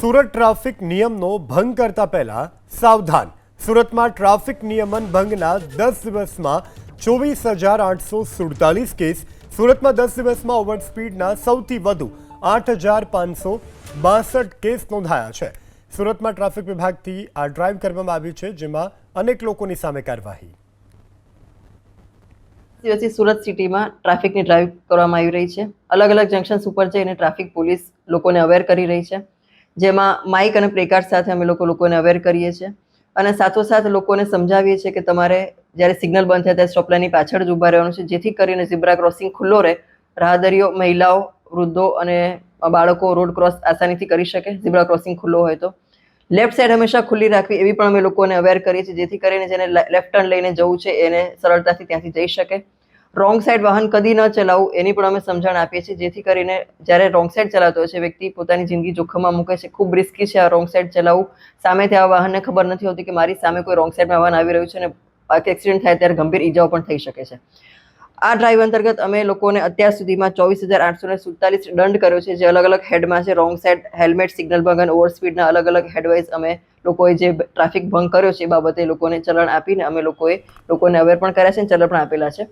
Surat traffic નિયમનો ભંગ કરતા પહેલા સાવધાન. સુરતમાં ટ્રાફિક નિયમન ભંગના દસ દિવસમાં ચોવીસ હજાર આઠસો સુડતાલીસ કેસ. સુરતમાં દસ દિવસમાં ઓવર સ્પીડના સૌથી વધુ આઠ હજાર પાંચસો બાસઠ કેસ નોંધાયા છે. સુરતમાં ટ્રાફિક વિભાગથી આ ડ્રાઈવ કરવામાં આવ્યું છે, જેમાં અનેક લોકોની સામે કાર્યવાહી. દિવસથી સુરત સિટીમાં ટ્રાફિકની ડ્રાઈવ કરવામાં આવી રહી છે. અલગ અલગ જંકશન્સ ઉપર જઈને ટ્રાફિક પોલીસ લોકોને અવેર કરી રહી છે. જેમાં માઇક અને પ્લેકાર્ડ સાથે અમે લોકો લોકોને અવેર કરીએ છીએ. અને સાથોસાથ લોકોને સમજાવીએ છીએ કે તમારે જ્યારે સિગ્નલ બંધ થાય ત્યારે સ્ટોપલાઇનની પાછળ જ ઊભા રહેવાનું છે. જેથી કરીને ઝીબ્રા ક્રોસિંગ ખુલ્લો રહે. રાહદારીઓ, મહિલાઓ, વૃદ્ધો અને બાળકો રોડ ક્રોસ આસાનીથી કરી શકે. ઝીબ્રા ક્રોસિંગ ખુલ્લો હોય તો. લેફ્ટ સાઈડ હંમેશા ખુલ્લી રાખવી એવી પણ અમે લોકોને અવેર કરીએ છીએ. જેથી કરીને જેને લેફ્ટ ટર્ન લઈને જવું છે એને સરળતાથી ત્યાંથી જઈ શકે. રોંગ સાઈડ વાહન કદી ન ચલાવવું એની પણ અમે સમજણ આપીએ છીએ. જેથી કરીને જ્યારે રોંગ સાઈડ ચલાવતો હોય છે, વ્યક્તિ પોતાની જિંદગી જોખમમાં મૂકે છે. ખૂબ રિસ્કી છે આ રોંગ સાઈડ ચલાવવું. સામેથી આ વાહનને ખબર નથી હોતી કે મારી સામે કોઈ રોંગ સાઈડમાં વાહન આવી રહ્યું છે અને એક્સિડન્ટ થાય ત્યારે ગંભીર ઈજાઓ પણ થઈ શકે છે. આ ડ્રાઈવ અંતર્ગત અમે લોકોને અત્યાર સુધીમાં ચોવીસ હજાર આઠસો ને સુડતાલીસ દંડ કર્યો છે. જે અલગ અલગ હેડમાં છે. રોંગ સાઈડ હેલ્મેટ સિગ્નલ ભંગ અને ઓવર સ્પીડના અલગ અલગ હેડવાઇઝ અમે લોકોએ જે ટ્રાફિક ભંગ કર્યો છે એ બાબતે લોકોને ચલણ આપીને અમે લોકોએ લોકોને અવેર પણ કર્યા છે અને ચલણ પણ આપેલા છે.